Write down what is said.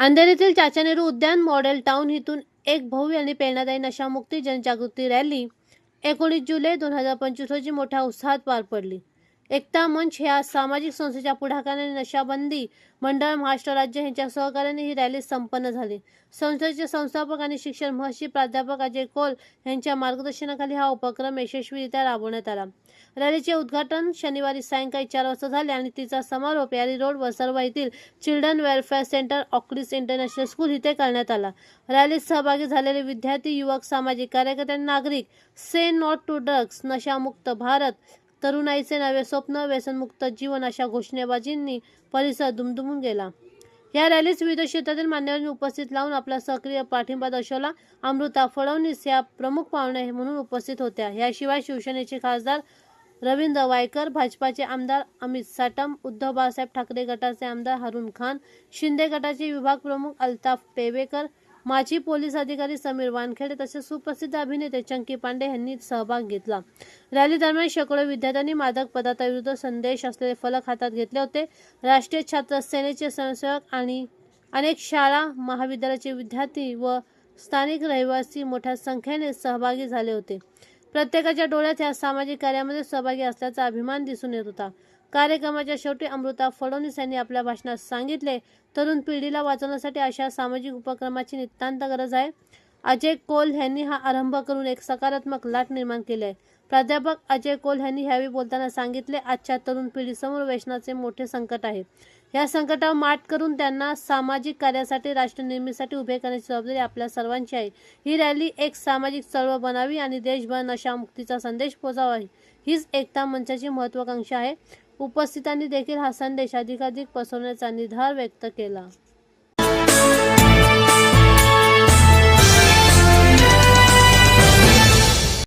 अंधेरीतील चाचानेरू उद्यान model town इथून एक भव्य आणि प्रेरणादायी नशामुक्ती जनजागृती रॅली एकोणीस जुलै दोन हजार पंचवीस रोजी मोठ्या उत्साहात पार पडली. एकता मंच ह्या सामाजिक संस्थेच्या पुढाकाराने नशाबंदी मंडळ महाराष्ट्र राज्य यांच्या सहकार्याने ही रॅली संपन्न झाली. संस्थेचे संस्थापक आणि शिक्षण महर्षी प्राध्यापक अजय कोल यांच्या मार्गदर्शनाखाली हा उपक्रम यशस्वीरित्या राबवण्यात आला. रॅलीचे उद्घाटन शनिवारी सायंकाळी चार वाजता झाले आणि तिचा समारोप यारी रोड वसरवा येथील चिल्ड्रन वेलफेअर सेंटर ऑक्रिस इंटरनॅशनल स्कूल इथे करण्यात आला. रॅलीत सहभागी झालेले विद्यार्थी युवक सामाजिक कार्यकर्ते आणि नागरिक से नॉट टू ड्रग्स नशामुक्त भारत तरुणाईचे नवे स्वप्न व्यसनमुक्त जीवन अशा घोषणेबाजींनी परिसर दुमदुमून गेला. या रॅलीस विविध क्षेत्रातील मान्यवरांनी उपस्थित लावून आपला सक्रिय पाठिंबा दर्शवला. अमृता फडणवीस या प्रमुख पाहुणे म्हणून उपस्थित होत्या. याशिवाय शिवसेनेचे खासदार रवींद्र वायकर भाजपाचे आमदार अमित साटम उद्धव बाळासाहेब ठाकरे गटाचे आमदार हरुण खान शिंदे गटाचे विभाग प्रमुख अल्ताफ पेवेकर माजी पोलीस अधिकारी समीर वानखेडे तसेच सुप्रसिद्ध अभिनेते चंकी पांडे यांनी सहभाग घेतला. रॅली दरम्यान शेकडो विद्यार्थ्यांनी मादक पदार्थाविरुद्ध संदेश असलेले फलक हातात घेतले होते. राष्ट्रीय छात्र सेनेचे स्वयंसेवक आणि अनेक शाळा महाविद्यालयाचे विद्यार्थी व स्थानिक रहिवासी मोठ्या संख्येने सहभागी झाले होते. प्रत्येकाच्या डोळ्यात या सामाजिक कार्यामध्ये सहभागी असल्याचा अभिमान दिसून येत होता. कार्यक्रमाच्या शेवटी अमृता फडणवीस यांनी आपल्या भाषणात सांगितले तरुण पिढीला वाचवण्यासाठी अशा सामाजिक उपक्रमाची नितांत गरज आहे. अजय कोल यांनी हा आरंभ करून एक सकारात्मक लाट निर्माण केली आहे प्राध्यापक अजय कोल यांनी यावेळी बोलताना सांगितले आजच्या तरुण पिढीसमोर व्यसनाचे मोठे संकट आहे. या संकटावर मात करून त्यांना सामाजिक कार्यासाठी राष्ट्र निर्मितीसाठी उभे करण्याची जबाबदारी आपल्या सर्वांची आहे. ही रॅली एक सामाजिक चळवळ बनावी आणि देशभर नशामुक्तीचा संदेश पोचावा हीच एकता मंचाची महत्वाकांक्षा आहे. उपस्थितांनी देखील हा संदेश अधिकाधिक पसरवण्याचा निर्धार व्यक्त केला.